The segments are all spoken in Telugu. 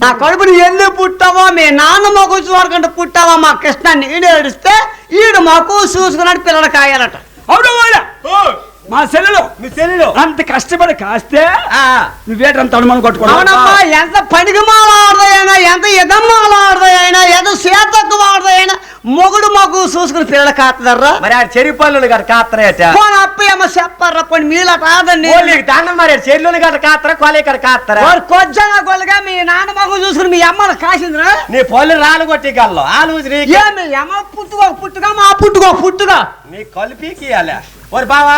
నా కొడుకుని ఎందుకు పుట్టావో మీ నాన్న మాకు చూడకుండా పుట్టావా? మా కృష్ణ నీడు ఏడిస్తే ఈడు మాకు చూసుకున్నాడు పిల్లలు కాయాలట. అవును. మా సెల్లులో మీ చెల్లెలు? అంత కష్టపడి కాస్తే నువ్వేటంత తడుమని కొట్టుకోవడం ఎంత పనికి మాల ఆడదైనా ఎంత ఎదమ్మాల ఆడదైనా ఎంత ఆడదైనా మొగుడు మాకు చూసుకుని పిల్లలు కాస్తారా మరి ఆ చెరిపల్లుని గట్ట కాత్తరేట పోనీ అప్పయ్యమ్మ చెప్పారా పోనీ మీలట ఆదండి నీకు దండం మరి చెల్లుని గట్ట కాత్తరా కొలి గట్ట కాత్తరా? వారు కొజ్జన గొల్లగా మీ నాన్న మగ చూసుకుని మీ అమ్మను కాసిందిరా? నీ పళ్ళు రాలు కొట్టి గల్లో ఆలు మీ అమ్మ పుట్టుకో పుట్టుగా మా పుట్టుకో పుట్టుగా నీ కలిపికి ఇయ్యాలి ఓరి బావా.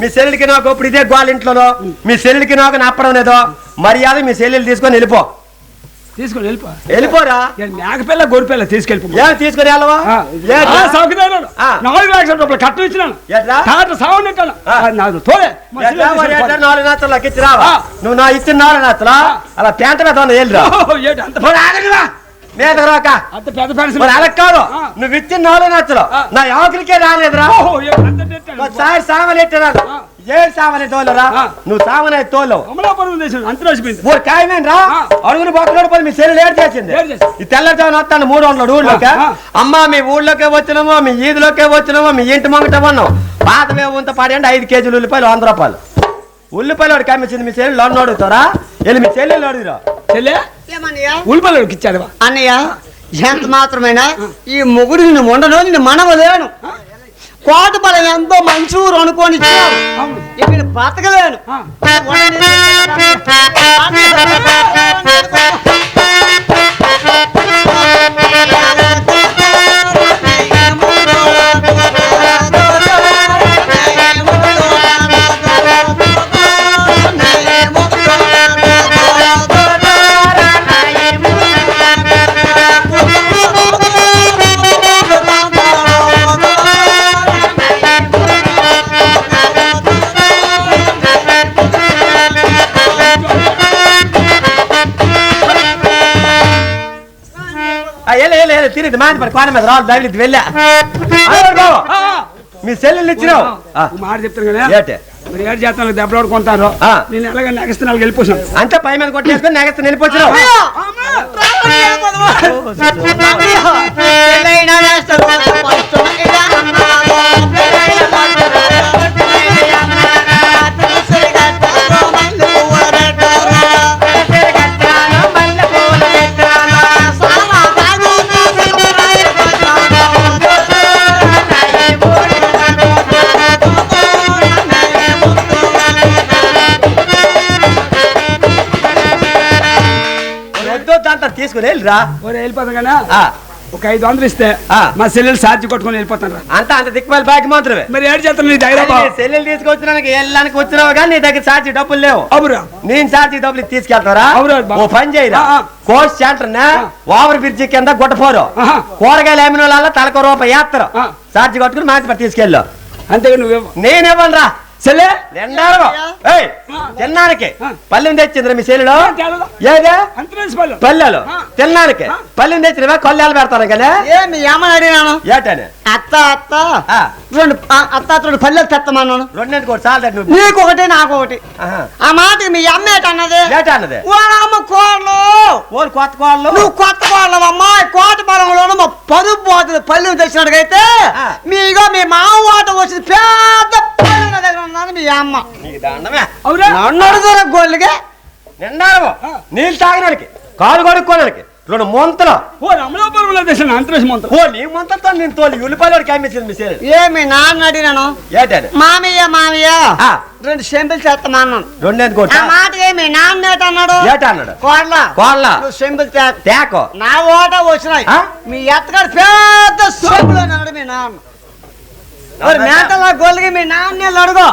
మీ సెల్లుడికి నాకు ఇప్పుడు ఇదే గోల ఇంట్లోనో మీ సెల్లుడికి నాకు నప్పడం లేదో మర్యాద మీ సెల్లులు తీసుకొని వెళ్ళిపో. తీసుకుని వెళ్ళిపో. వెళ్ళిపోరా? మేకపిల్ల గొరిపిల్ల తీసుకెళ్ళిపో. తీసుకొని వెళ్ళవా. నాలుగు లక్షల రూపాయలు కట్నం ఇచ్చినాను. నాది తోలే. నాలుగు ఆ. నువ్వు నా ఇచ్చిన నాలుగు నాచులా ఆ. అలా ప్యాంట్ మీద వెళ్ళిరా ఏంటి అంత పెద్ద అలా కాదు. నువ్వు ఇచ్చిన నాలుగు నచ్చలు. నా యోకలికే రాలేదురా. ఒకసారి సామని ఎట్టినారు ఆ. ఏడు సామని తోలరా. నువ్వు సామని అంత రాసిపోయింది ఊరు ఖాయమేం రా. అడుగుని బొక్కడు పోయి మీ చెల్లెలు ఏడు చేసింది. ఈ తెల్లజామున వస్తాను మూడు వందల ఊళ్ళోకి. అమ్మా మీ ఊళ్ళోకే వచ్చినామో మీ ఈదులోకే వచ్చినామో మీ ఇంటి మంగట ఉన్నాం. పాత ఉంత పడండి ఐదు కేజీలు ఉల్లిపాయలు వంద రూపాయలు. ఉల్లిపాయలు వాడికి అమ్మించింది మీ చెల్లెలు లోన్ అడుగుతారా? వెళ్ళి మీ చెల్లెలు అడుగురా. చెల్లె? ఏమన్నయ్య? ఇచ్చాడు అన్నయ్య ఎంత మాత్రమేనా? ఈ మొగుడు నిన్ను ఉండను నిన్ను మనవలేను. కోట బలం ఎంతో మంచి ఊరు అనుకొని ఇచ్చావు అవును. ఇక్కడ బతకలేను తిరిగి మాది పడి కోన మీద రాళ్ళు తగిలిద్ది వెళ్ళా. మీ చెల్లెలు ఇచ్చినావు మాట చెప్తాను కదా ఏంటి మరి ఏడు చేస్తాను దెబ్బలు కొంటారు. నేను ఎలాగ వెళ్ళిపోసాను అంతే పై మీద కొట్టేసుకొని నెగస్త వెళ్ళిపోతున్నావు తీసుకుని వెళ్ళిరా. ఒరే వెళ్ళిపోతాం కదా. ఒక ఐదు వందలు ఇస్తే. మా సెల్లెలు సాధ్య కొట్టుకొని వెళ్ళిపోతాను అంతా అంత దిక్కుమాలి బాకి మాత్రమే. మరి ఏడు చేస్తాను నీ దగ్గర సెల్లెలు తీసుకొచ్చినానికి వెళ్ళడానికి వచ్చినావు కానీ నీ దగ్గర సాక్షి డబ్బులు లేవు. అవురా. నేను సాక్షి డబ్బులు తీసుకెళ్తారా. ఓ పని చేయరా. కోర్స్ సెంటర్ ఓవర్ బ్రిడ్జి కింద గుట్టపోరు. కూరగాయలు అమ్మిన వాళ్ళ తలకు రూపాయి వేస్తారు. సాక్షి కట్టుకుని మాకి తీసుకెళ్ళు. అంతేగా నువ్వు నేనేమన్నా రా రెండారు ఏయ్ తిన్నానికి. పల్లెం తెచ్చిందిరా మీ తేలదా? ఏదే? పల్లెలు. తిన్నానికి. ఆ. పల్లెం తెచ్చినవా కొల్లాలు పెడతాను కానీ ఏమి ఏమని అడిగినాను. ఏటని? అత్త అత్త. ఆ. రెండు అత్త రెండు పల్లెలు తెత్తమన్నాను. రెండింటికి ఒకటి చాలు నీకు ఒకటి నాకు ఒకటి. ఆ మాటకి మీ అమ్మ ఏటన్నది? ఏటన్నది? వాడమ్మ కోళ్ళు. ఓరు కొత్త కోళ్ళు? నువ్వు కొత్త కోళ్ళవమ్మా. కోట పొలంలోనూ మా పరుపు పోతుంది. పల్లెలు తెచ్చినట్టుగైతే ఆ. మీగో మీ మామ వాట వచ్చింది పెద్ద పల్లెల దగ్గర ఉన్నది మీ అమ్మ. నీకు దండమే. నన్ను నిండారు ఆ. నీళ్ళు తాగడానికి కాలు కొడుక్కోడానికి రెండు ముంతలు. ఓ అంతరేషం ఓ నీ ముంతలతో నేను తోలి ఉల్లిపాయలు మీ నాన్న అడిగినాను? మామయ్య మామయ్య. ఆ. రెండు సెంపులు చేస్తామా అన్నాను. ఆ మాట ఏమి నాన్న ఏట అన్నాడు ఏట అన్నాడు? కోళ్ళ కోళ్ళ నువ్వు సెంపులు తే తేకో. నా ఓట వచ్చినాయి? మీ ఎత్తగాడు పెద్ద సోపులు అన్నాడు మీ నాన్న. మరి గొల్లిగి మీ నాన్న అడుగు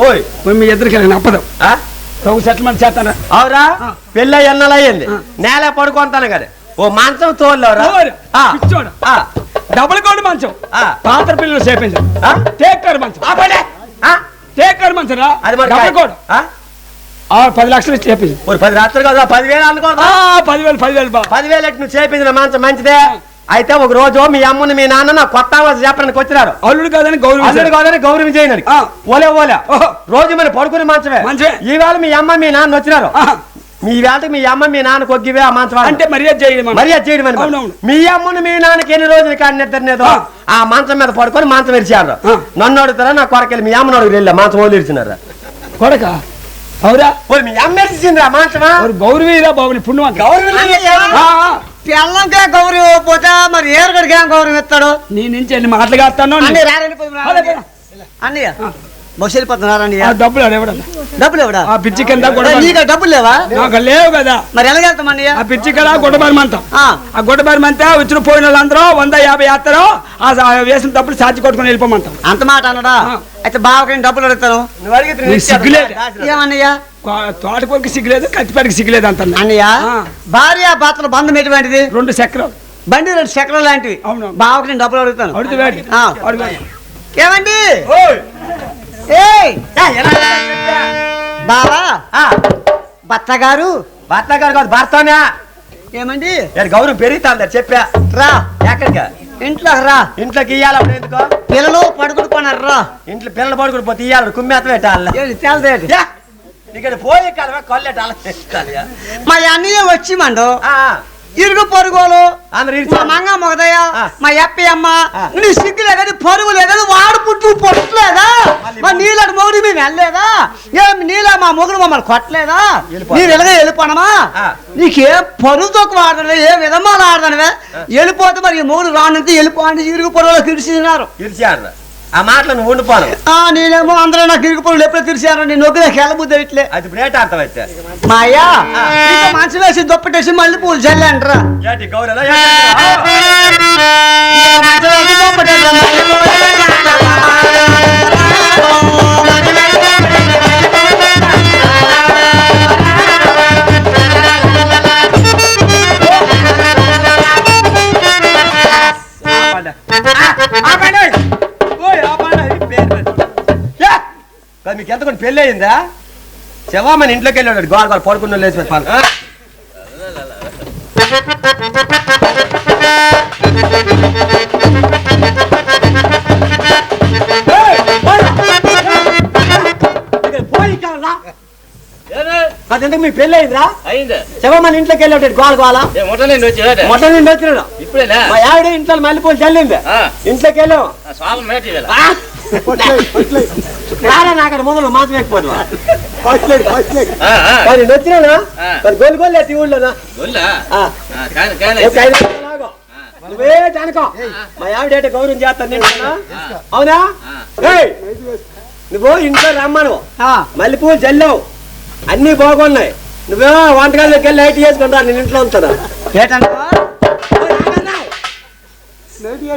ఓయ్. మరి మీ ఇద్దరికి నప్పదు ఆ? తగు సెటిల్మెంట్ చేస్తాను? అవురా? పెళ్ళి ఎన్నెల అయ్యింది నేల పడుకుంటాను కదా. ఓ మంచం తోలేవరా. డబుల్ కోడి మంచం ఆ. పాత్ర పిల్లలు చేపించు టేకర్ మంచం టేకర్ మంచం రా అది డబుల్ కోడ్ ఆ, పది లక్షలు చేపించు. పది రాత్రులు కదా పదివేలు అనుకో. ఆ, పదివేలు పదివేలు బా. పదివేలు ఎట్టు నువ్వు చేపించిన మంచం మంచిదే. అయితే ఒక రోజు మీ అమ్మని మీ నాన్న నా కొత్త ఆవాసం చెప్పడానికి వచ్చినారు. అల్లుడు కాదని అల్లుడు గౌరవ కాదని గౌరవం చేయనని ఆ. ఓలే ఓలే. రోజు మరి పడుకుని మంచమే. ఈవేళ మీ అమ్మ మీ నాన్న వచ్చినారు. మీ వేళ మీ అమ్మ మీ నాన్న కొగ్గివే ఆ మంచం అంటే మర్యాద చేయడం. మర్యాద చేయడం అని. మీ అమ్మను మీ నాన్నకి ఎన్ని రోజులు కానీ నిద్రనేదో ఆ. ఆ మంచం మీద పడుకొని మంచం ఇరిచారు. నన్ను అడుగుతారా నా కొరకెళ్ళి మీ అమ్మను అడుగు వెళ్ళా మంచం వాళ్ళు ఇరిచినారా కొడక? అవురా. మీ అమ్మ ఇరిచిందిరా మంచమా? గౌరవీరా బాబుని పుణ్యవంత పిల్లంకే గౌరవం ఇవ్వకపోతే మరి ఏరుగడికి ఏం గౌరవం ఇస్తాడు నీ నుంచి ఎన్ని మాటలు కాస్తాను అన్ని రారండి అన్నయ్య. డబ్బులు డబ్బులు ఎవడా? ఆ పిచ్చి కింద గొడవ నీకు డబ్బులు లేవా? నాకు లేవు కదా. మరి ఆ పిచ్చి కదా ఆ, వచ్చిన పోయిన వాళ్ళందరూ వంద యాభై వేస్తారో ఆ వేసిన డబ్బులు సాచి కొట్టుకుని వెళ్ళిపోమంటాం. అంత మాట అన్నడా. అయితే బావకి డబ్బులు అడుగుతాను. నువ్వు అడిగితే. ఏమన్నయ్య? తోటకొరికి సిగ్గులేదు కత్తిపేటకి సిగ్గులేదు అంత అన్నయ్య. భార్య భర్తల బంధం ఎటువంటిది రెండు చక్రాలు. బండి రెండు చక్రం లాంటివి. అవును. బావకి నేను డబ్బులు అడుగుతాను. ఏమండి? బావా? ఆ, భర్త గారు భర్త గారు కాదు భర్తనే. ఏమండి? గౌరవం పెరుగుతాందా చెప్పా. రా. ఎక్కడికి? ఇంట్లో రా. ఇంట్లోకి ఇయ్యాలి ఎందుకో? పిల్లలు పడుకుడుకున్నారు రా. ఇంట్లో పిల్లలు పడుకుని పోతే ఇయ్యాలి కుమ్మేత పెట్టాలి ఇక్కడ పోయి కలవే కొల్లెట అలా. మా అన్నయ్య వచ్చి మండు ఇరుగు పొరుగులు. మంగ మొగదయ్య. మా ఎప్పి అమ్మ. నీ సిగ్గు లేదని పరుగు లేదని వాడు పుట్టు పొట్టలేదా మా నీళ్ళ మొగుడు మేము వెళ్ళలేదా ఏం నీళ్ళ మా మొగుడు మమ్మల్ని కొట్టలేదా వెళ్ళిపోతా. నీ వెళ్ళగా వెళ్ళిపోనమా. నీకేం తక్కువ ఆడదానివే ఏ విధమాలు ఆడదానివే వెళ్ళిపోతే మరి మొగుడు రానంతే వెళ్ళిపో అంటే ఇరుగు పొరుగులో తిరిసినారు ఇరిచారు ఆ మాటలు నువ్వు ఉండిపోను ఆ నేనేమో అందరూ నాకు ఇరుగు పొరుగులు ఎప్పుడో తిరిసారు నేను నొగ్గులే హెలబుద్ది ఇట్లే అది ఇప్పుడు ఏంటి అర్థమైతే మా అయ్యా మంచి వేసి దుప్పటేసి మళ్ళీ పూలు చల్లంటారా ఏంటి గౌరవ మీకు ఎంత కొన్ని పెళ్ళి అయిందా? శవా మన ఇంట్లోకి వెళ్ళాడు. గోడ గోడ పడుకున్న లేచి పెట్టాలి అదెందుకు మీ పెళ్ళి అయిందిరా? అయిందా. శవ మన ఇంట్లోకి వెళ్ళాడు గోల గోల ఏ మొట్టలేండి వచ్చి మొట్ట నిండి వచ్చినాడు. ఇప్పుడేనా? మా ఆవిడ ఇంట్లో మల్లెపూలు చల్లింది. ఆ. ఇంట్లోకి వెళ్ళాం. అక్కడ మాత్రం ఎక్కువ. మరి. మరి గోలు ఊళ్ళోనా. నువ్వే జానకో. మా ఆవిడ ఏంటో గౌరవం చేస్తాను నేను అవునా? ఏయ్! నువ్వు ఇంట్లో రమ్మను. మల్లెపూలు చల్లావు అన్ని బాగున్నాయి. నువ్వేమో వంటకాల్లోకి వెళ్ళి లైట్ చేసుకుని రా నేను ఇంట్లో ఉంటాను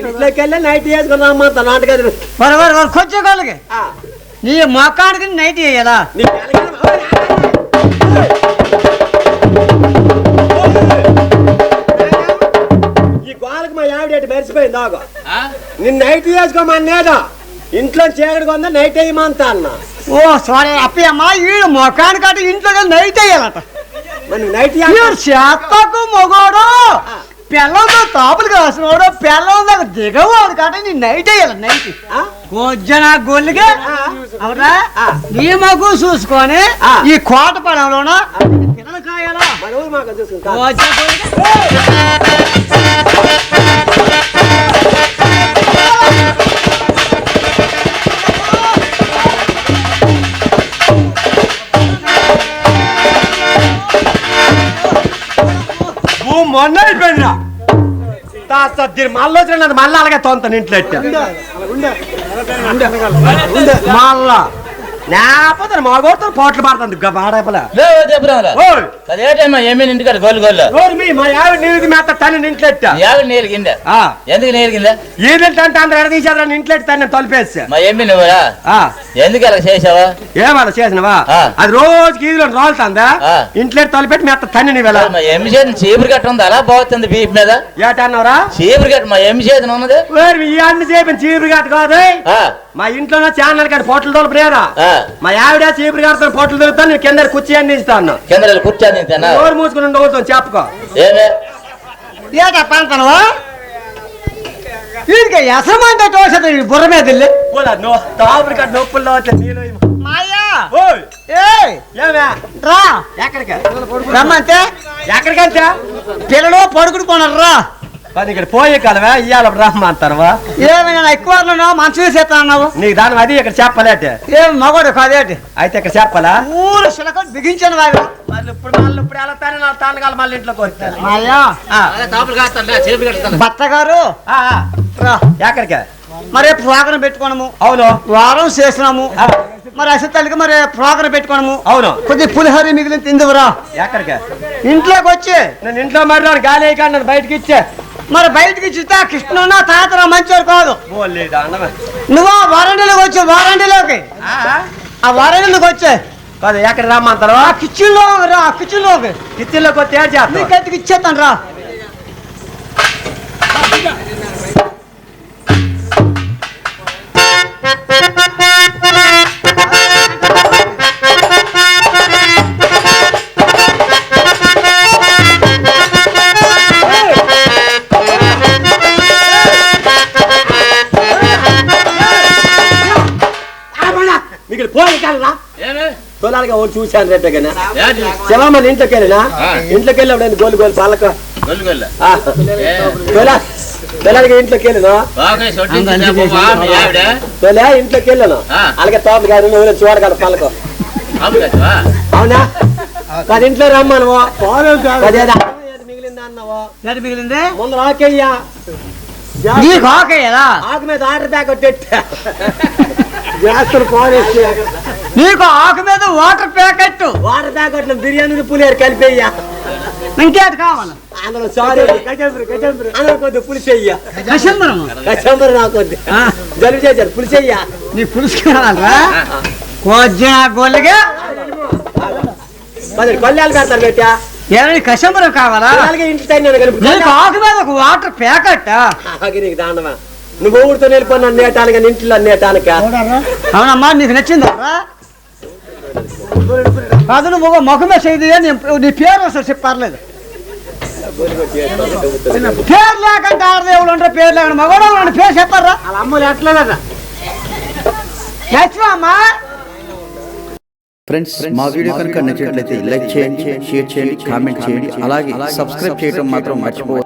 ఇంట్లోకి వెళ్ళి నైట్ చేసుకుని రమ్మంతా నాటకాలు. కొంచెం నీ మొక్కాడికి నైట్ వేయాలా. ఈ గోలకు మా ఆవిడ మర్చిపోయింది ఆగో? నిన్ను నైట్ చేసుకోమనేదా ఇంట్లో చీకటి కొందా నైట్ వేయమంతా అన్న. ఓ సారీ అప్పి అమ్మ వీడు మొక్కానికి అటు ఇంట్లో నైట్ వేయాలట. నైట్ వీడు చేత్తకు మొగోడు. పిల్లలతో తాపులు కాసినవాడు పిల్లల దాకా దిగవాడు కాబట్టి నీ నైట్ వేయాలి నైట్. నా గొల్లుగా? అవునా నీ మగు చూసుకొని. ఈ కోట పడంలోన పిల్లలు కాయాలా గొల్లుగా. మొన్న అయిపోయిందిరా. తాత దీని మళ్ళీ వచ్చిన మళ్ళీ అలాగే తోంతాను ఇంట్లో ఎట్ట. లేకపోతే పోట్లు పడుతుంది అదేటమ్మా ఏమీ ఇంటికాడ గోలు గోలు. మీ మా మేత కింద. ఎందుకు కింద? అంటే అందరూ ఎడ తొలిపేసి. మా ఏమి నువ్వురా ఆ. ఎందుకు అలా చేసావా చేసినవా. అది రాలుతుందా? ఆ. ఇంట్లెట్ తొలిపెట్టి తన్ని మా చీపురు కట్ట ఉంది? అలా పోతుంది బీప్ మీద. ఏటన్నారా చీపురు కట్ట మా ఉన్నది? ఈ అన్ని చేపిన చీపురు కాదు. మా ఇంట్లోనే ఛానల్ కాదు పొట్లు తోలుపునేరా ఆ. మా ఆవిడ చీపురు కడతాను పొట్లు తొలుపుతాను నేను కింద కుర్చీ అన్ని ఇస్తాను. కింద కూర్చొని తిన్నా నోరు మూసుకుని ఉండవద్దు చెప్పుకో. ఏటా పంతనవా? వీడికి తోసదు బుర్ర మీద కట్ట నొప్పుల్లో. మాయా? ఏమే? రా. ఎక్కడికి? రమ్మంటే? ఎక్కడికంటే? పిల్లలు పడుకుని కొనరు రా. పది ఇక్కడ పోయే కాలవే ఇయ్యాల రమ్మంటారువా ఏమైనా ఎక్కువ మంచం వేసేస్తా అన్నావు? నీకు దాని అది ఇక్కడ చెప్పలేటే. ఏం మగోడు కాదేటి? అయితే ఇక్కడ చెప్పాలా? ఊరు శిలక బిగించాను వాడు మళ్ళీ ఇప్పుడు మళ్ళీ ఇప్పుడు ఎలా తానే నా తానగాల మళ్ళీ ఇంట్లోకి చీపురు కడతాను భర్త గారు ఆ, ఆ. రా. ఎక్కడికి? మరి ప్రోగ్రాం పెట్టుకోనము అవును. వారం చేసినాము. మరి అసలు మరి ప్రోగ్రాం పెట్టుకోనము అవును. కొద్ది పులిహోర మిగిలిన తిందువురా. ఎక్కడికి? ఇంట్లోకి వచ్చి. నేను ఇంట్లో మరి గాలి వేయకుండా బయటకి ఇచ్చే. మరి బయటికి చూస్తే కృష్ణ తాతరా మంచోడు కాదు. నువ్వు ఆ వారంటీలోకి వచ్చి వారంటీలోకి ఆ వారంటీలోకి వచ్చే. కాదు ఎక్కడ రమ్మంటారు? ఆ కిచెన్లో రా కిచెన్లోకి కిచెన్లోకి వచ్చి ఏం చేస్తావు? నీకు ఎత్తుకి ఇచ్చేస్తాను రా. మీకు పోయి కాలరా ఏమే? తొలాలిగా ఒకటి చూశాను కానీ ఏంటి? శివమ్మని ఇంట్లోకి వెళ్ళినా. ఇంట్లోకి వెళ్ళినప్పుడు గోలు గోలు పాలక? తొలాలిగా ఇంట్లోకి వెళ్ళినా తొలే ఇంట్లోకి వెళ్ళాను ఆ. అలాగే తోట గారు నువ్వు చూడగల పాలక? అవునా పది ఇంట్లో రమ్మను పది ఏదో మిగిలిందా అన్నావు? ఎంత మిగిలింది? ముందు నీకు ఆకేయదా ఆకు మీద ఆర్డర్ బ్యాగ్ నీకు ఆకు మీద వాటర్ ప్యాకెట్. వాటర్ బ్యాగ్ కొట్టిన బిర్యానీ పులిహారు కలిపేయ్యా. ఇంకేటి కావాలి? అందులో సారీ. అందులో కొద్ది పులిసేయ్యా. కచంబరి నాకు కొద్ది. జలుబు చేశారు పులిసేయ్యా. నీ పులుసు కావాలరా? కొద్దిగా గొల్లిగా? మరి కొల్లాలు పెడతారు పెట్టా. ఏమైనా కశంబరం కావాలా? అలాగే ఇంటి ఆకు మీద ఒక వాటర్ ప్యాకెట్? దాండమా. నువ్వు ఊరితో వెళ్ళిపోయి నన్ను నేటానికి ఇంట్లో నేటానిక అవునమ్మా నీకు నచ్చిందా? కాదు నువ్వు ముఖమే చేయదు నీ పేరు అసలు చెప్పర్లేదు పేరు లేకంటే ఆడదేవుడు ఉంటారు పేరు లేకుండా మగవాళ్ళు ఉంటే పేరు చెప్పారా అలా అమ్మలు ఎట్లేదట? అమ్మా? ఫ్రెండ్స్ మా వీడియో కనుక నచ్చినట్లయితే లైక్ చేయండి షేర్ చేయండి కామెంట్ చేయండి అలాగే సబ్స్క్రైబ్ చేయడం మాత్రం మర్చిపోవద్దు.